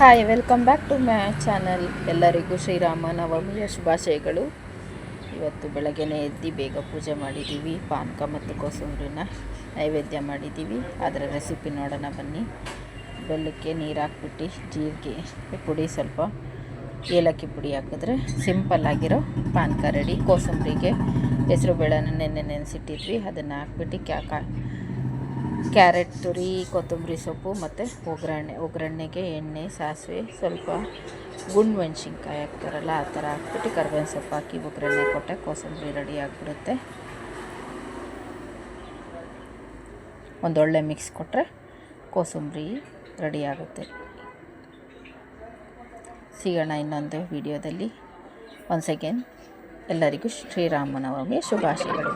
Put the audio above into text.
Hi welcome back to my channel ಎಲ್ಲರಿಗೂ ಶ್ರೀರಾಮ ನವಮಿಯ ಶುಭಾಶಯಗಳು. ಇವತ್ತು ಬೆಳಗ್ಗೆನೇ ಎದ್ದು ಬೇಗ ಪೂಜೆ ಮಾಡಿದ್ದೀವಿ. ಪಾನಕ ಮತ್ತು ಕೋಸಂಬರಿನ ನೈವೇದ್ಯ ಮಾಡಿದ್ದೀವಿ. ಅದರ ರೆಸಿಪಿ ನೋಡೋಣ ಬನ್ನಿ. ಬೆಲ್ಲಕ್ಕೆ ನೀರು ಹಾಕ್ಬಿಟ್ಟು ಜೀರಿಗೆ ಪುಡಿ ಸ್ವಲ್ಪ ಏಲಕ್ಕಿ ಪುಡಿ ಹಾಕಿದ್ರೆ ಸಿಂಪಲ್ ಆಗಿರೋ ಪಾನಕ ರೆಡಿ ಕೋಸಂಬರಿಗೆ ಹೆಸರು ಬೇಳೆನ ನೆನ್ನೆ ನೆನೆಸಿಟ್ಟಿದ್ವಿ. ಅದನ್ನು ಹಾಕ್ಬಿಟ್ಟು ಕ್ಯಾಕ ಕ್ಯಾರೆಟ್ ತುರಿ, ಕೊತ್ತಂಬರಿ ಸೊಪ್ಪು ಮತ್ತು ಒಗ್ಗರಣೆ. ಒಗ್ಗರಣೆಗೆ ಎಣ್ಣೆ, ಸಾಸಿವೆ, ಸ್ವಲ್ಪ ಗುಂಡು ಮೆಣಸಿನ್ಕಾಯಿ ಹಾಕ್ತಾರಲ್ಲ, ಆ ಥರ ಹಾಕ್ಬಿಟ್ಟು ಕರ್ಬೇವಿನ ಸೊಪ್ಪು ಹಾಕಿ ಒಗ್ಗರಣೆ ಕೊಟ್ಟೆ ಕೋಸಂಬರಿ ರೆಡಿ ಆಗಿಬಿಡುತ್ತೆ. ಒಂದೊಳ್ಳೆ ಮಿಕ್ಸ್ ಕೊಟ್ಟರೆ ಕೋಸಂಬರಿ ರೆಡಿ ಆಗುತ್ತೆ. ಸಿಗೋಣ ಇನ್ನೊಂದು ವಿಡಿಯೋದಲ್ಲಿ. ಒನ್ಸ್ ಅಗೇನ್ ಎಲ್ಲರಿಗೂ ಶ್ರೀರಾಮನವಮಿ ಶುಭಾಶಯಗಳು.